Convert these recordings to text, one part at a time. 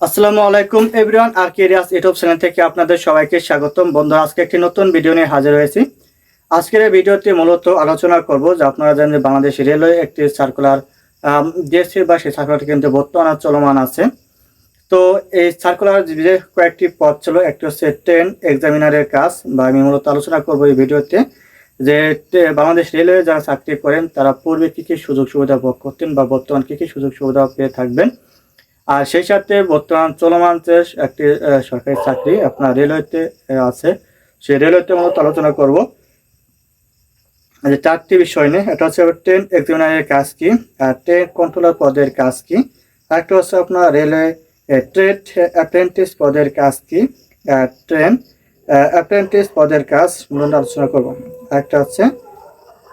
আসসালামু আলাইকুম এভরিওয়ান, আর কেরিয়াস ইউটিউব চ্যানেল থেকে আপনাদের সবাইকে স্বাগতম। বন্ধু, আজকে একটি নতুন ভিডিও নিয়ে হাজির হয়েছি। আজকের এই ভিডিওতে মূলত আলোচনা করব যে আপনারা জানেন যে বাংলাদেশ রেলওয়ে একটি সার্কুলার দিয়েছে বা সেই সার্কুলারটি কিন্তু বর্তমানে চলমান আছে। তো এই সার্কুলার যে কয়েকটি পদ ছিল, একটি হচ্ছে ট্রেন এক্সামিনারের কাজ, বা আমি মূলত আলোচনা করব এই ভিডিওতে যে বাংলাদেশ রেলওয়ে যারা চাকরি করেন, তারা পূর্বে কী কী সুযোগ সুবিধা ভোগ করতেন বা বর্তমান কী কী সুযোগ সুবিধা পেয়ে থাকবেন। আর সেই সাথে বর্তমান চলমান একটি সরকারি চাকরি আপনার রেলওয়েতে আছে, সেই রেলওয়েতে মূলত আলোচনা করব। যে চারটি বিষয় নিয়ে এটা হচ্ছে ট্রেন এক্সামিনারের কাজ কি, আর ট্রেন কন্ট্রোলার পদের কাজ কি, আরেকটা হচ্ছে আপনার রেলওয়ে ট্রেড অ্যাপ্রেন্টিস পদের কাজ কি ট্রেন অ্যাপ্রেন্টিস পদের কাজ মূলত আলোচনা করব। আরেকটা হচ্ছে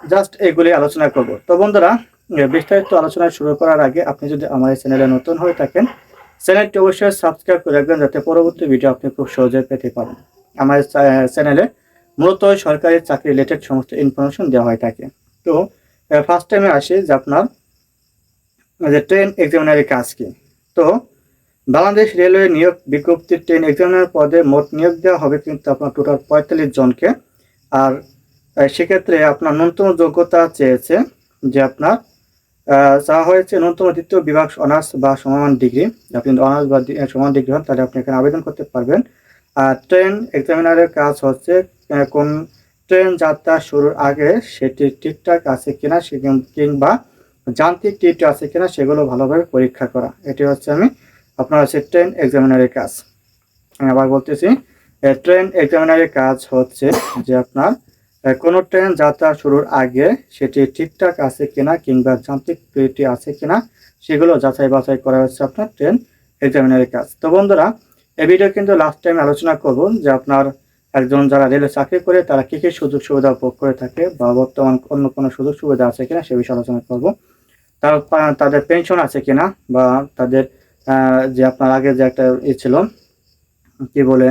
জাস্ট এগুলি আলোচনা করব। তো বন্ধুরা বিস্তারিত আলোচনা শুরু করার আগে আপনি যদি আমার এই চ্যানেলে নতুন হয়ে থাকেন, চ্যানেলটি অবশ্যই সাবস্ক্রাইব করে রাখবেন যাতে পরবর্তী ভিডিও আপনি খুব সহজে পেতে পারেন। আমার চ্যানেলে মূলত সরকারি চাকরি রিলেটেড সমস্ত ইনফরমেশন দেওয়া হয়ে থাকে। তো ফার্স্ট টাইমে আসি যে আপনার যে ট্রেন এক্সামিনারের কাজ কি? তো, বাংলাদেশ রেলওয়ে নিয়োগ বিজ্ঞপ্তির ট্রেন এক্সামিনার পদে মোট নিয়োগ দেওয়া হবে কিন্তু আপনার টোটাল পঁয়তাল্লিশ জনকে। আর সেক্ষেত্রে আপনার ন্যূনতম যোগ্যতা চেয়েছে যে আপনার চাওয়া হয়েছে ন্যূনতম দ্বিতীয় বিভাগ অনার্স বা সমান ডিগ্রি। আপনি অনার্স বা সমান ডিগ্রি হন, তাহলে আপনি এখানে আবেদন করতে পারবেন। আর ট্রেন এক্সামিনারের কাজ হচ্ছে কোন ট্রেন যাত্রা শুরুর আগে সেটি ঠিকঠাক আছে কিনা সে কিংবা যান্ত্রিক ত্রুটি আছে কিনা সেগুলো ভালোভাবে পরীক্ষা করা। এটি হচ্ছে আমি আপনার হচ্ছে ট্রেন এক্সামিনারের কাজ। আমি আবার বলতেছি ট্রেন এক্সামিনারের কাজ হচ্ছে যে আপনার কোনো ট্রেন যাত্রা শুরুর আগে সেটি ঠিকঠাক আছে কিনা কিংবা যান্ত্রিক ত্রুটি আছে কিনা সেগুলো যাচাই বাছাই করা হচ্ছে আপনার ট্রেন এক্সামিনারের কাজ তো বন্ধুরা এই ভিডিও কিন্তু লাস্ট টাইম আলোচনা করব যে আপনার একজন যারা রেলে চাকরি করে, তারা কী কী সুযোগ সুবিধা ভোগ করে থাকে বা বর্তমান অন্য কোনো সুযোগ সুবিধা আছে কিনা সে বিষয়ে আলোচনা করব। তার তাদের পেনশন আছে কিনা বা তাদের যে আপনার আগে যে একটা ই ছিল, কী বলে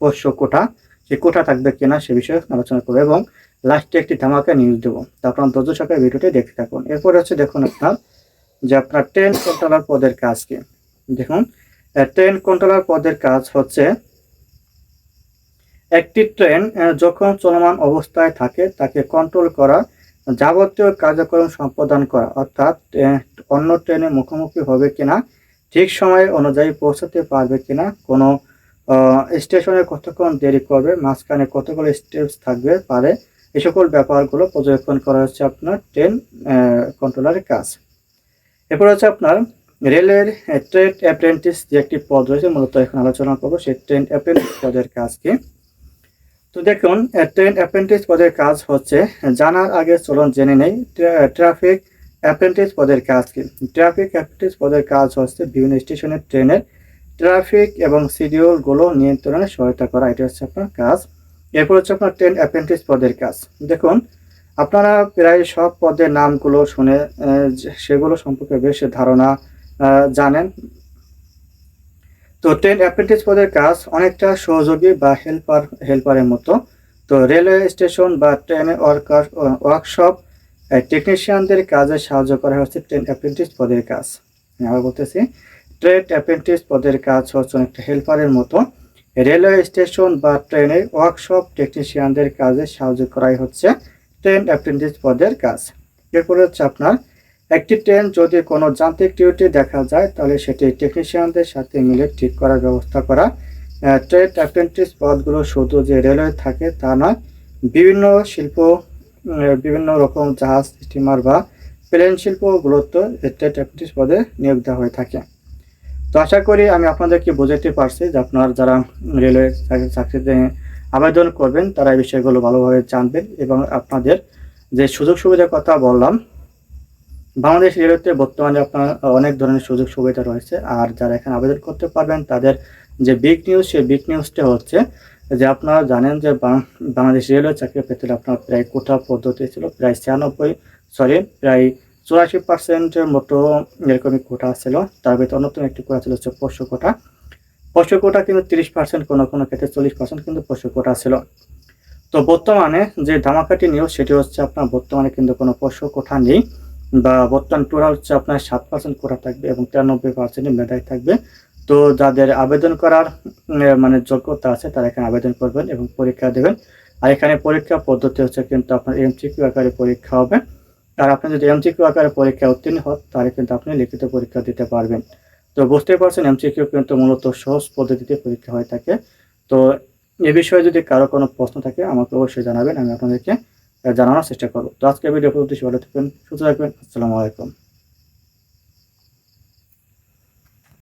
পোষ্য কোটা সেই কোটা থাকবে, কিনা, সে বিষয়ে আলোচনা করব এবং লাস্টে একটি ধামাকা নিউজ দেবো। তো আপনার ধৈর্য ভিডিওটি দেখতে থাকুন এরপরে হচ্ছে দেখুন আপনার, যে আপনার ট্রেন কন্ট্রোলার পদের কাজ কি? দেখুন ট্রেন কন্ট্রোলার পদের কাজ হচ্ছে একটি ট্রেন যখন চলমান অবস্থায় থাকে, তাকে কন্ট্রোল করা, যাবতীয় কার্যক্রম সম্পাদন করা। অর্থাৎ অন্য ট্রেনে মুখোমুখি হবে কিনা, ঠিক সময়ে অনুযায়ী পৌঁছাতে পারবে কিনা, কোনো স্টেশনে কতক্ষণ দেরি করবে, মাঝখানে কতগুলো স্টেপস থাকবে, পারে এই সকল ব্যাপারগুলো পর্যবেক্ষণ করা হচ্ছে আপনার ট্রেন কন্ট্রোলারের কাজ। এরপর হচ্ছে আপনার রেলের ট্রেন অ্যাপ্রেন্টিস যে একটি পদ রয়েছে, মূলত এখন আলোচনা করব সেই ট্রেন অ্যাপ্রেন্টিস পদের কাজ কি। তো দেখুন ট্রেন অ্যাপ্রেন্টিস পদের কাজ হচ্ছে, জানার আগে চলুন জেনে নেই ট্রাফিক অ্যাপ্রেন্টিস পদের কাজ কি। ট্রাফিক অ্যাপ্রেন্টিস পদের কাজ হচ্ছে বিভিন্ন স্টেশনের ট্রেনের ট্রাফিক এবং শিডিউলগুলো নিয়ন্ত্রণে সহায়তা করা এটা হচ্ছে আপনার কাজ। এরপর হচ্ছে আপনার ট্রেন অ্যাপ্রেন্টিস পদের কাজ। দেখুন, আপনারা প্রায় সব পদের নামগুলো শুনে সেগুলো সম্পর্কে বেশ ধারণা জানেন। তো ট্রেন অ্যাপ্রেন্টিস পদের কাজ অনেকটা সহযোগী বা হেল্পার হেল্পারের মতো। তো রেলওয়ে স্টেশন বা ট্রেনে ওয়ার্কার ওয়ার্কশপ টেকনিশিয়ানদের কাজে সাহায্য করা হচ্ছে ট্রেন অ্যাপ্রেন্টিস পদের কাজ। আমি আবার বলতেছি ট্রেন অ্যাপ্রেন্টিস পদের কাজ হচ্ছে অনেকটা হেল্পারের মতো। রেলওয়ে স্টেশন বা ট্রেনে ওয়ার্কশপ টেকনিশিয়ানদের কাজে সাহায্য করাই হচ্ছে ট্রেন অ্যাপ্রেন্টিস পদের কাজ। এরপরে হচ্ছে আপনার একটি ট্রেন যদি কোনো যান্ত্রিক ত্রুটি দেখা যায় তাহলে সেটি টেকনিশিয়ানদের সাথে মিলে ঠিক করার ব্যবস্থা করা। আহ, ট্রেন অ্যাপ্রেন্টিস পদগুলো শুধু যে রেলওয়ে থাকে তা নয় বিভিন্ন শিল্প বিভিন্ন রকম জাহাজ স্টিমার বা প্লেন শিল্পগুলোতে ট্রেড অ্যাপ্রেন্টিস পদে নিয়োগ দেওয়া হয়ে থাকে। তো আশা করি আমি আপনাদেরকে বোঝাতে পারছি যে আপনার যারা রেলওয়ে চাকরি- চাকরিতে আবেদন করবেন, তারা এই বিষয়গুলো ভালোভাবে জানবেন এবং আপনাদের যে সুযোগ সুবিধার কথা বললাম, বাংলাদেশ রেলওয়েতে বর্তমানে আপনার অনেক ধরনের সুযোগ সুবিধা রয়েছে। আর যারা এখানে আবেদন করতে পারবেন, তাদের যে বিগ নিউজ সেই বিগ নিউজটা হচ্ছে যে আপনারা জানেন যে বাংলাদেশ রেলওয়ে চাকরি পেতে আপনার প্রায় কোটা পদ্ধতি ছিল, প্রায় ছিয়ানব্বই সরি প্রায় চুরাশি পার্সেন্টের মতো এরকমই কোটা ছিল। তার ভিতরে অন্যতম একটি কোটা ছিল হচ্ছে পোষ্য কোটা। পোষ্য কোটা কিন্তু তিরিশ পার্সেন্ট কোনো কোনো ক্ষেত্রে চল্লিশ পার্সেন্ট কিন্তু পোষ্য কোটা ছিল। তো বর্তমানে যে ধামাকাটি নিউজ, সেটি হচ্ছে আপনার বর্তমানে কিন্তু কোনো পোষ্য কোঠা নেই বা বর্তমান টোটাল হচ্ছে আপনার সাত পার্সেন্ট কোটা থাকবে এবং তিরানব্বই পার্সেন্ট মেধাই থাকবে। তো যাদের আবেদন করার মানে যোগ্যতা আছে, তারা এখানে আবেদন করবেন এবং পরীক্ষা দেবেন। আর এখানে পরীক্ষা পদ্ধতি হচ্ছে কিন্তু আপনার এমসিকিউ আকারে পরীক্ষা হবে। আর আপনি যদি এমসিকিউ আকারে পরীক্ষা উত্তীর্ণ হন, তাহলে কিন্তু আপনি লিখিত পরীক্ষা দিতে পারবেন। তো বুঝতেই পারছেন, এমসিকিউ কিন্তু মূলত সহজ পদ্ধতিতে পরীক্ষা হয়ে থাকে। তো এ বিষয়ে যদি কারও কোনো প্রশ্ন থাকে, আমাকে অবশ্যই জানাবেন, আমি আপনাদেরকে জানানোর চেষ্টা করব। তো আজকে ভিডিও পদ্ধতি ভালো থাকবেন, সুস্থ থাকবেন, আসসালামু আলাইকুম।